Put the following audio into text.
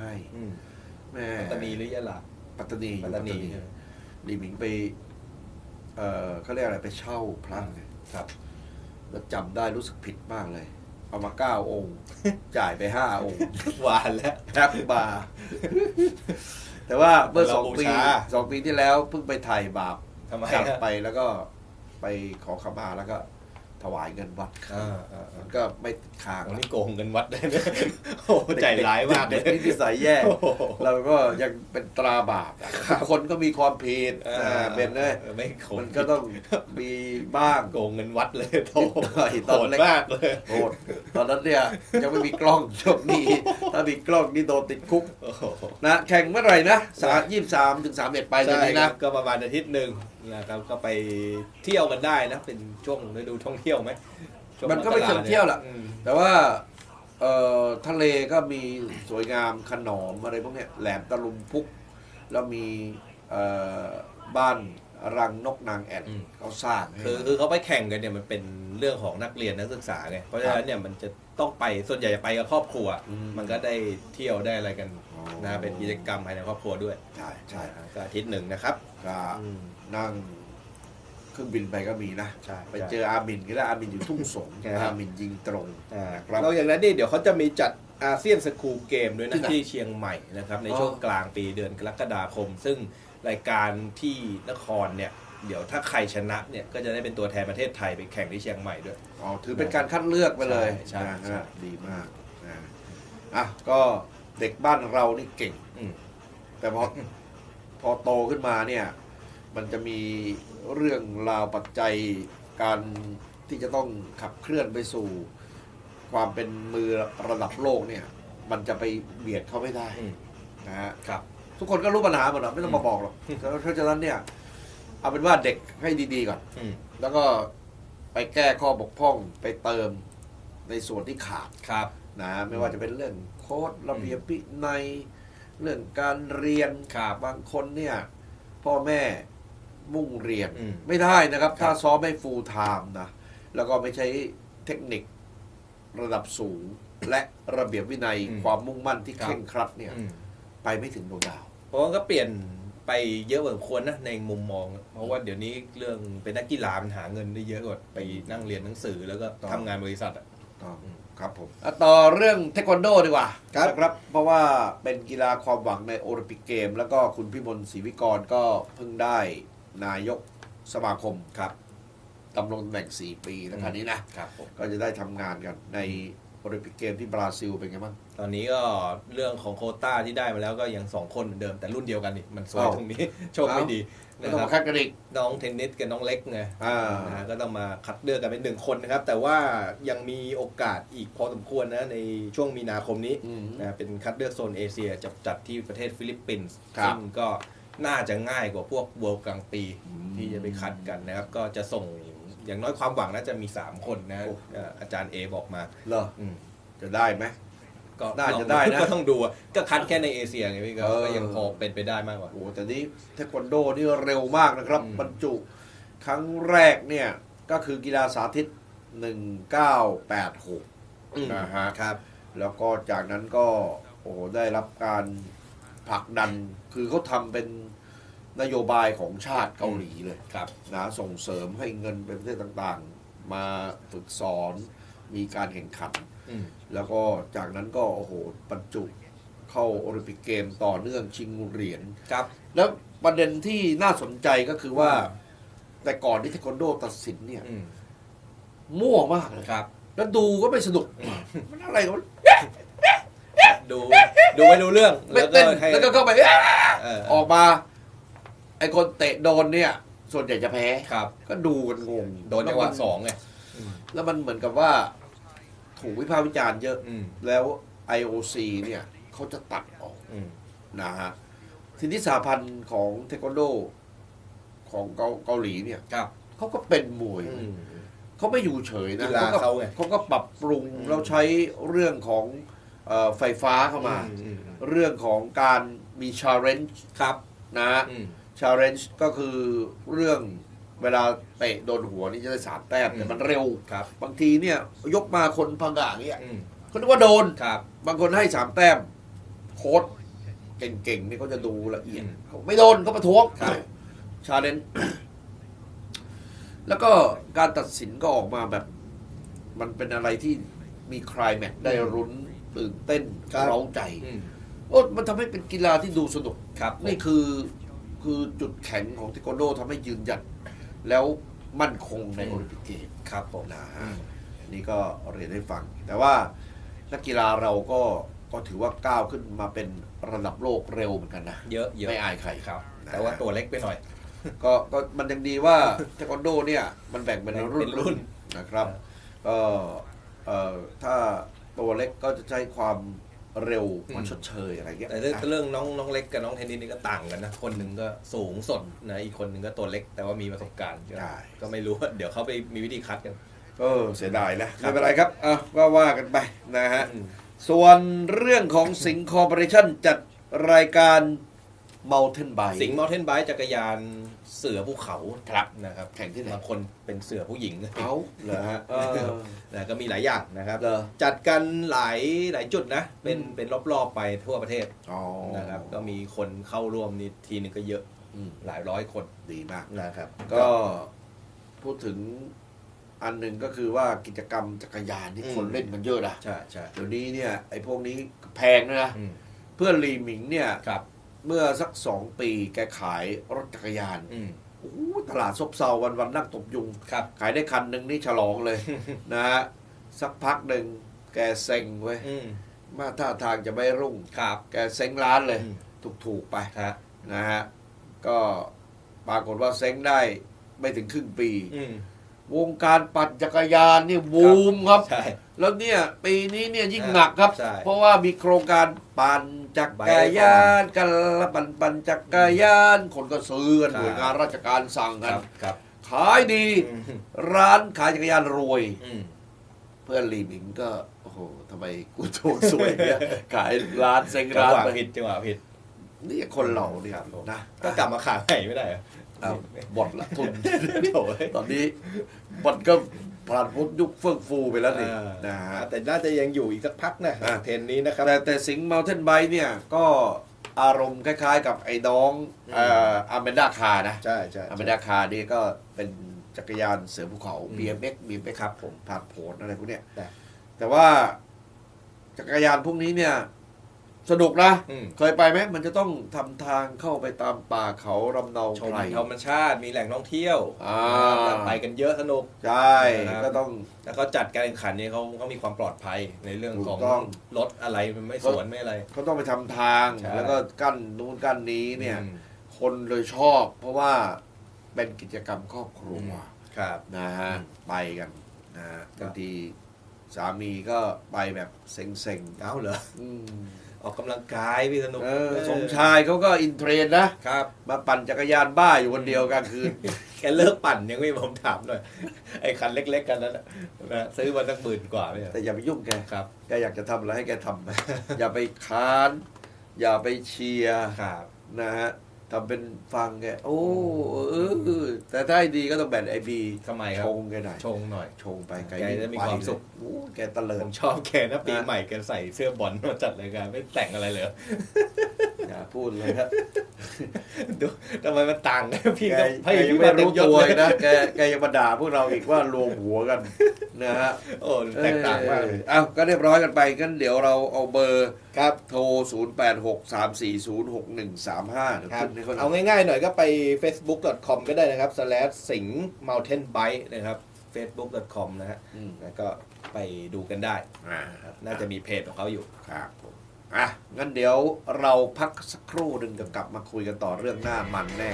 ให้อืมแม่ปัตตานีหรือยะลา ปัตตานีปัตตานีใช่ไหมลีหมิงไป เออเขาเรียกอะไรไปเช่าพระไงครับ แล้วจำได้รู้สึกผิดมากเลย เอามาเก้าองค์ จ่ายไปห้าองค์ หวานแล้ว แทบบาร์แต่ว่าเมื่อสองเราบูปีชา สองปีที่แล้วเพิ่งไปถ่ายบาปทำไมกลับฮะไปแล้วก็ไปขอขมาแล้วก็ ถวายเงินวัดอ่าอ่าอ่ามันก็ไม่ติดค้างวันละนี้โกงเงินวัดได้เนี่ยโอ้โหใจร้ายมากเลเด็ยกๆนี่นิสัยแย่โอ้โหเราก็ยังเป็นตราบาปอะคนก็มีความผิดอ่าเป็นเลยออไม่โกงมันก็ต้องมีบ้างโกงเงินวัดเลยโตนิดหน่อยตโหอนดเล็กมากเลยโหดตอนนั้นเนี่ยยังไม่มีกล้องโชคดีถ้ามีกล้องนี่โดนติดคุกโอ้โหนะแข่งเมื่อไหร่นะสามยี่สามถึงสามเอ็ดไปเดือนใช่นี้ครันะบก็ประมาณอาทิตย์หนึ่ง นะครับก็ไปเที่ยวกันได้นะ เป็นช่วงฤดูท่องเที่ยวไหมช่วงมันก็ไม่เชิงเที่ยวล่ะอืมแต่ว่าเอ่อทะเลก็มีสวยงามขนอมอะไรพวกเนี้ยแหลมตะลุมพุก แล้วมีเอ่อบ้าน รังนกนางแอ่นอืม เขาสร้างให้คือมาคือเขาไปแข่งกันเนี่ยมันเป็นเรื่องของนักเรียนนักศึกษาไงเพราะฉะนั้นเนี่ยมันจะต้องไปส่วนใหญ่จะไปกับครอบครัว อืมมันก็ได้เที่ยวได้อะไรกันอ๋อนะเป็นกิจกรรมภายในครอบครัวด้วยใช่ใช่ก็อาทิตย์หนึ่งนะครับก็อืมนั่งเครื่องบินไปก็มีนะ ใช่ไปเจออามินก็ได้อามินอยู่ทุ่งสงครับอามินยิงตรงอ่าครับนอกจากนั้นนี่เดี๋ยวเขาจะมีจัด อาเซียนสคูลเกมด้วยที่นะไหนที่เชียงใหม่นะครับ ในอ๋อ ช่วงกลางปีเดือนกรกฎาคม ซึ่งรายการที่นครเนี่ย เดี๋ยวถ้าใครชนะเนี่ย ก็จะได้เป็นตัวแทนประเทศไทยไปแข่งที่เชียงใหม่ด้วย อ๋อถือเป็นการคัดเลือกไปเลยใช่ใช่นะใช่ฮะดีมากนะอะก็เด็กบ้านเรานี่เก่งอืม แต่พอ พอโตขึ้นมาเนี่ย มันจะมีเรื่องราวปัจจัยการที่จะต้องขับเคลื่อนไปสู่ ความเป็นมือระดับโลกเนี่ย มันจะไปเบียดเขาไม่ได้อืมนะฮะครับ ทุกคนก็รู้ปัญหาหมดหรอกไม่ต้องมาบอกหรอกเพราะฉะนั้นเนี่ย เอาเป็นว่าเด็กให้ดีๆก่อนอืมแล้วก็ไปแก้ข้อบกพร่องไปเติมในส่วนที่ขาดครับนะไม่ว่าจะเป็นเรื่องโค้ดระเบียบวินัยเรื่องการเรียนครับบางคนเนี่ย พ่อแม่มุ่งเรียนอืมไม่ได้นะครับครับ ถ้าซ้อมไม่ฟูลไทม์นะ แล้วก็ไม่ใช้เทคนิค ระดับสูง และระเบียบวินัยความมุ่งมั่นที่เคร่งครัดเนี่ยอืมไปไม่ถึงดวงดาว เพราะว่าก็เปลี่ยนไปเยอะกว่าควรนะในมุมมอง เพราะว่าเดี๋ยวนี้เรื่องเป็นนักกีฬามันหาเงินได้เยอะกว่าไปนั่งเรียนหนังสือแล้วก็ต้องทำงานบริษัทอะครับผมอะต่อเรื่องเทควันโดดีกว่าครับ นะครับเพราะว่าเป็นกีฬาความหวังในโอลิมปิกเกม แล้วก็คุณพิมลศรีวิกรก็เพิ่งได้นายกสมาคมครับ ดำรงตำแหน่ง 4 ปีนะคราวนี้นะ ครับผม ก็จะได้ทำงานกันในโอลิมปิกเกมที่บราซิลเป็นไงบ้าง ตอนนี้ก็เรื่องของโควต้าที่ได้มาแล้วก็ยังสองคนเหมือนเดิมแต่รุ่นเดียวกันนี่มันสวยอ้าว ตรงนี้ โชคไม่ดีไม่นะต้องครัมาบคัดกันอีกน้องเทนนิสกับน้องเล็กไงอ่า นะฮะก็ต้องมาคัดเลือกกันเป็นหนึ่งคนนะครับ แต่ว่ายังมีโอกาสอีกพอสมควรนะในช่วงมีนาคมนี้ อืม นะเป็นคัดเลือกโซนเอเชียจะจัดที่ประเทศฟิลิปปินส์ครับซึ่งก็น่าจะง่ายกว่าพวกเวิลด์กลางปี อืม ที่จะไปคัดกันนะครับ ก็จะส่ง อย่างน้อยความหวังน่าจะมี3คนนะโอ้เอ่ออาจารย์เอบอกมาเหรออืม จะได้ไหม ก็น่าจะลองได้นะก็ต้องดูอะก็คัดแค่ในเอเชียไงพี่ก็เออ ก็ยังพอเป็นไปได้มากกว่า โอ้แต่นี้เทควันโดนี่เร็วมากนะครับ อืม บรรจุ ครั้งแรกเนี่ย ก็คือกีฬาสาธิต 1986นะฮะครับ แล้วก็จากนั้นก็ โอ้โหได้รับการผลักดัน คือเขาทำเป็น นโยบายของชาติเกาหลีเลยครับนะส่งเสริมให้เงินเป็นประเทศต่างๆ มาฝึกสอนมีการแข่งขันอืมแล้วก็จากนั้นก็โอ้โหบรรจุเข้าโอลิมปิกเกมต่อเนื่องชิงเหรียญครับ แล้วประเด็นที่น่าสนใจก็คือว่า แต่ก่อนที่เทควันโดตัดสินเนี่ยอืมมั่วมากเลยครับ แล้วดูก็ไม่สนุก มันอะไรกันวะดู ดูไม่รู้เรื่องไม่แล้วก็เต้นให้แล้วก็เข้าไปเออออกมา ไอคนเตะโดนเนี่ย ส่วนใหญ่จะแพ้ ครับ ก็ดูกันงงโดนจังหวะแล้วมัสองไงแล้วมันเหมือนกับว่า ถูกวิพากษ์วิจารณ์เยอะ อืมแล้ว IOC เนี่ยเขาจะตัดออกอืมนะฮะทีนี้สาพันธ์ของเทควันโดของเกาเกาหลีเนี่ยครับเขาก็เป็นมวย อืม เขาไม่อยู่เฉยนะกีฬาก็เขาไง เขาก็ปรับปรุงอืมแล้วใช้เรื่องของเอ่อไฟฟ้าเข้ามา อือืมเรื่องของการมีชาเลนจ์ครับนะ อืม ชาเลนจ์ก็คือเรื่องเวลาเตะโดนหัวนี่จะได้สามแต้มอืมแต่มันเร็วครับ บางทีเนี่ย ยกมาคนพังกาอย่างเงี้ยอืมเขาคิดว่าโดน ครับ บางคนให้สามแต้มคโค้ชเก่งๆนี่เขาจะดูละเอียดอืมเขาไม่โดนเขาประท้วงครับ ชาเลนจ์ แล้วก็การตัดสินก็ออกมาแบบ มันเป็นอะไรที่มีคลายแม็กซ์ได้รุ้นตื่นเต้นครับ เร้าใจ อืมโอ้มันทำให้เป็นกีฬาที่ดูสนุก ครับนี่คือ คือจุดแข็งของเทควันโดทำให้ยืนหยัดแล้วมั่นคงในโอลิมปิกเกมครับผมนะอืฮะมนี่ก็เรียนให้ฟัง แต่ว่านักกีฬาเราก็ก็ถือว่าก้าวขึ้นมาเป็นระดับโลกเร็วเหมือนกันนะ เยอะเยอะไม่อายใครครับนะแต่ว่าตัวเล็กไปหน่อย ก็ก็มันยังดีว่าเทควันโดเนี่ยมันแบ่งเป็นแบ่งรุ่เป็นนรุ่นนะครับก็เอ่อถ้าตัวเล็กก็จะใช้ความ เร็วมาชดเชยอะไรเงี้ยแต่เรื่องนะเรื่องน้องน้องเล็กกับน้องเทนนิสนี่ก็ต่างกันนะ คนหนึ่งก็สูงสดนะอีกคนหนึ่งก็ตัวเล็กแต่ว่ามีประสบการณ์ก็ไม่รู้ว่าเดี๋ยวเขาไปมีวิธีคัดกันเออเสียดายนะครัไม่บเป็นไรครับอะก็ว่ากันไปนะฮะอืมส่วนเรื่องของสิงห์คอร์ปอเรชั่นจัดรายการ Mountain Bike สิงห์มอเทนไบค์จักรยานเสือภูเขาครับนะครับแข่งที่ไหน บางคนเป็นเสือผู้หญิงเอาเหรอฮะเออ นะก็มีหลายอย่างนะครับ เหรอ จัดกันหลายหลายจุดนะ เป็นอืม เป็นรอบๆไปทั่วประเทศอ๋อนะครับก็มีคนเข้าร่วมนี่ทีนึงก็เยอะอืมหลายร้อยคนดีมาก นะครับ ก็พูดถึงอันหนึ่งก็คือว่ากิจกรรมจักรยานที่คนเล่นกันเยอะนะใช่ใช่เดี๋ยวนี้เนี่ยไอ้พวกนี้แพงนะ อืมเพื่อนลีหมิงเนี่ย ครับ เมื่อสักสองปีแกขายรถจักรยาน อืม โอ้โหตลาดซบเซาวันวันๆนั่งตบยุง ครับ ขายได้คันหนึ่งนี่ฉลองเลย นะฮะสักพักหนึ่งแกเซ็งเว้ยอืม มาท่าทางจะไม่รุ่ง ครับ แกเซ็งร้านเลย อืม ถูกๆไปฮะ นะฮะก็ปรากฏว่าเซ็งได้ไม่ถึงครึ่งปี อืม วงการปั่นจักรยานนี่บูมครับ ใช่ แล้วเนี่ยปีนี้เนี่ยยิ่งหนักครับ ใช่เพราะว่ามีโครงการปั่นจักรยานกันละปั่นปั่นจักรยาน คนก็ซื้อกันครับ หน่วยงานราชการสั่งคกันรับครับขายดี อืมร้านขายจักรยานรวย อืม เพื่อนลีหมิงก็โอ้โหทำไมกูโชคสวยเนี่ยขายร้านเซ็งจังร้านหวะไปผิดจังหวะผิด นี่คนเราเนี่ยครับผมนะก็กลับมาขายใหม่ไม่ได้เหรอ เอาบดละทุนโถ่เอ้ยตอนนี้มันก็ผ่านพ้นยุคเฟื่องฟูไปแล้วนี่อ่านะฮะแต่น่าจะยังอยู่อีกสักพักนะอะเทรนนี้นะครับ แต่แต่สิงห์เมลเทนไบเนี่ยก็อารมณ์คล้ายๆ กับไอ้น้องอืมเอ่ออาเมนดาคานะใช่ใช่อาเมนดาคานี่ก็เป็นจักรยานเสือภูเขาอืม BMX BMX ครับผมผ่านโผลอะไรพวกเนี้ยแต่แต่ว่าจักรยานพวกนี้เนี่ย สนุกนะ อืม เคยไปไหมมันจะต้องทำทางเข้าไปตามป่าเขาลำเนาชมไพร ธรรมชาติมีแหล่งท่องเที่ยวอ่า ไปกันเยอะสนุก ใช่นะครับ ก็ต้อง แล้วก็จัดการแข่งขันเนี่ยเขาเขามีความปลอดภัยในเรื่องของถูกต้อง รถอะไรมันไม่สวนไม่อะไร เขาต้องไปทำทาง ใช่ แล้วก็กั้นนู้นกั้นนี้เนี่ย อืมคนเลยชอบ เพราะว่าเป็นกิจกรรมครอบครัวครับ นะฮะอืมไปกันนะฮะครับ บางทีสามีก็ไปแบบเซ็งเอ้าเหรอๆอืม ออกกำลังกายพี่สนุกเออเออสมชายเขาก็อินเทรนด์นะครับ มาปั่นจักรยานบ้าอยู่คนเดียวกลางคืนแกเลิกปั่นยังไม่ผมถามหน่อยไอ้คันเล็ก ๆ กันนั้นน่ะนะซื้อมาตั้งหมื่นกว่าไม่ใช่แต่อย่าไปยุ่งแกครับแกอยากจะทำอะไรให้แกทำไปอย่าไปค้าน อย่าไปเชียร์ครับนะฮะ ทำเป็นฟังแกโอ้เออเออแต่ถ้าให้ดีก็ต้องแบ่งไอบีทำไมครัชบงแกหน่อยชงหน่อยชงไปแกแกจะมีความสุขโอ้แกตะเลิผดมชอบแกนะปีใหม่แกใส่เสื้อบอลมาจัดรายการไม่แต่งอะไรเลย อย่าพูดเลยครับดูทำไมมันต่างกันพี่แกก็แกยังไม่รู้ตัวอีกนะแกแกยังมาด่าพวกเราอีกว่ารวมหัวกันนะฮะโอ้แตกต่างมากเลยเอ้าก็เรียบร้อยกันไปกันเดี๋ยวเราเอาเบอร์ครับโทร 0 8 6 3 4 0 6 1 3 5เดี๋ยวครับขึ้นให้เขาหน่เอาอยง่ายๆหน่อยก็ไป facebook.com ก็ได้นะครับ slash สิง mountain bike นะครับ facebook.com นะฮะอืมแล้วก็ไปดูกันได้อ่านะครับน่าจะมีเพจของเขาอยู่ครับผม อะงั้นเดี๋ยวเราพักสักครู่หนึ่งเดี๋ยวกลับมาคุยกันต่อเรื่องหน้ามันแน่